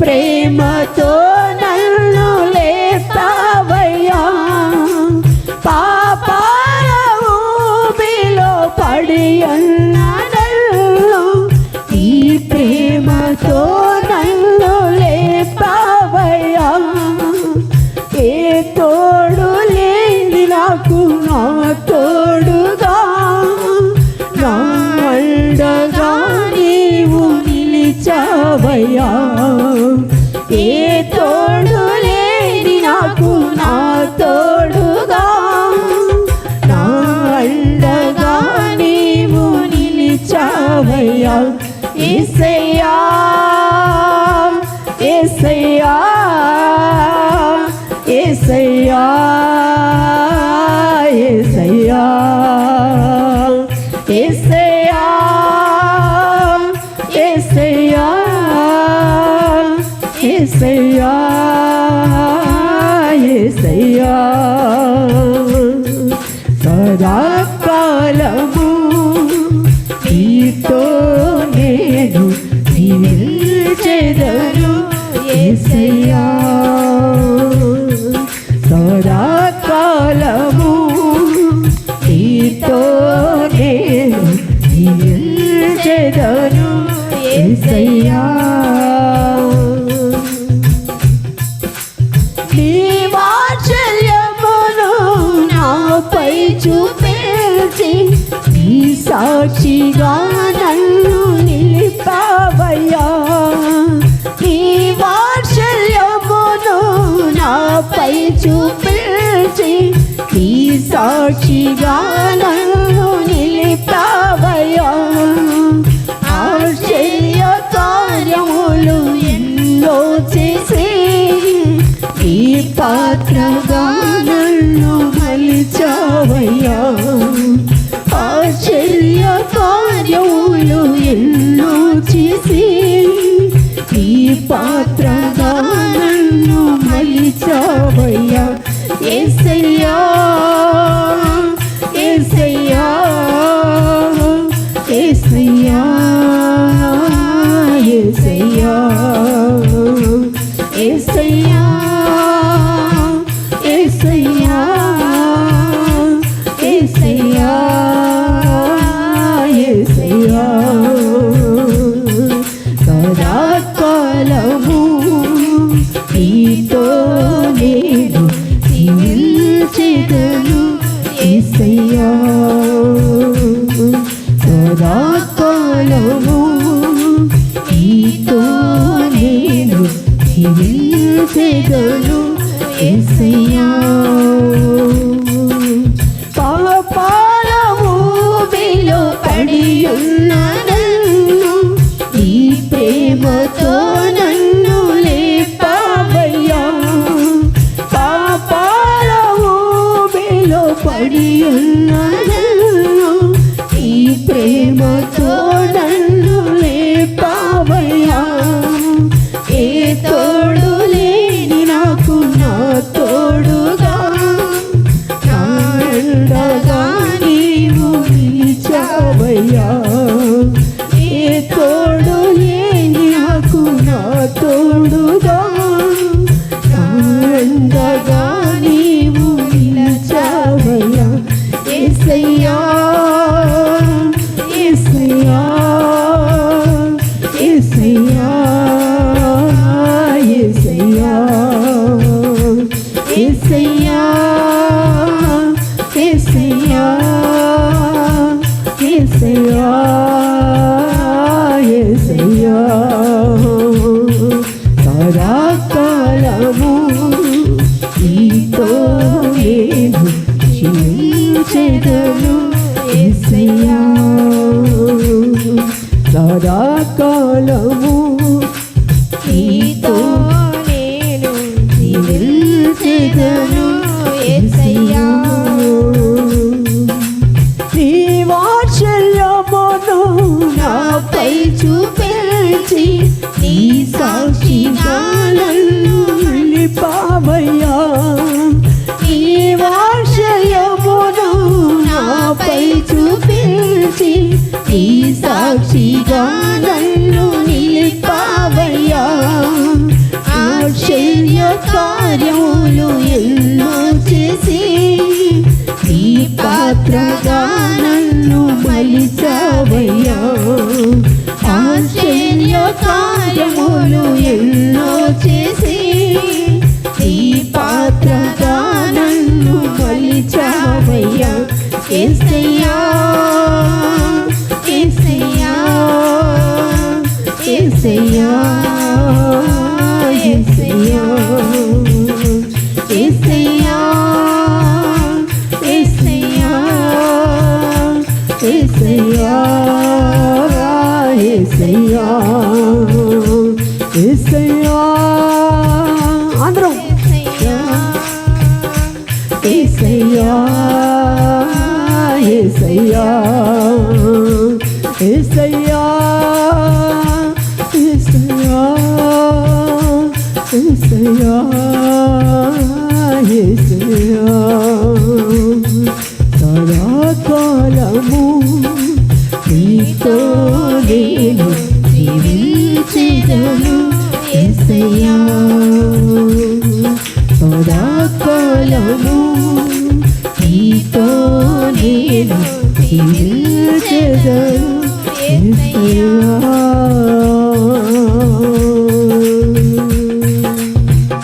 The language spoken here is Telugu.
ప్రేమతో ఏసయ్యా ఏసయ్యా ఏసయ్యా ఏసయ్యా ఏసయ్యా ఏసయ్యా ఏసయ్యా ఏసయ్యా. సదాకాలము నీతో నేను జీవించెదను ఏసయ్యా. సదాకాలము నీతో నేను జీవించెదను ఏసయ్యా. నీ వాత్సల్యమును నాపై చూపేసి నీ సాక్షిగా నన్ను నిలిపావయ్యా నీ వాత్సల్యమును నాపై చూపించి నీ సాక్షిగా నన్ను నిలిపావయ్యా. ఆశ్చర్య కార్యములు ఎన్నో చేసి ఈ పాత్రగా నన్ను మలిచావయ్యా. ఆశ్చర్య కార్యములు ఎన్నో చేసి ఈ పాత్రగా నన్ను మలిచావయ్యా. ఏసయ్యా ఏసయ్యా ఏసయ్యా ఏసయ్యా ఏసయ్యా ఏసయ్యా ఏసయ్యా. ఏసయ్యా పాపాలూమిలో పడియున్నదన్ను ఈ ప్రేమతో నన్ను లేపావయ్యా. పాపాలూమిలో పడియున్న నిలిచావయ్యా ఏ తోడు లేని నాకు నా తోడుగా? నా నీవు నిలిచావయ్యా. ఏసయ్యా ఏసయ్యా ఏసయ్యా ఏసయ్యా ఏసయ్యా. ఏసయ్యా ఏసయ్యా. వచ్చావు నీతో నేను క్షీణించెదను ఎసయా సదాకాలం ಸಾಕ್ಷಿಗಾರನ್ನು ನಿಲ್ಲಿಪಾವಯ್ಯ ಆಶ್ಚರ್ಯ ಕಾರ್ಯವು ఏసయ్యా ఏసయ్యా ఏసయ్యా ఏసయ్యా. సదా కాలము నీతో నేను జీవించగలను ఏసయ్యా. సదా కాలము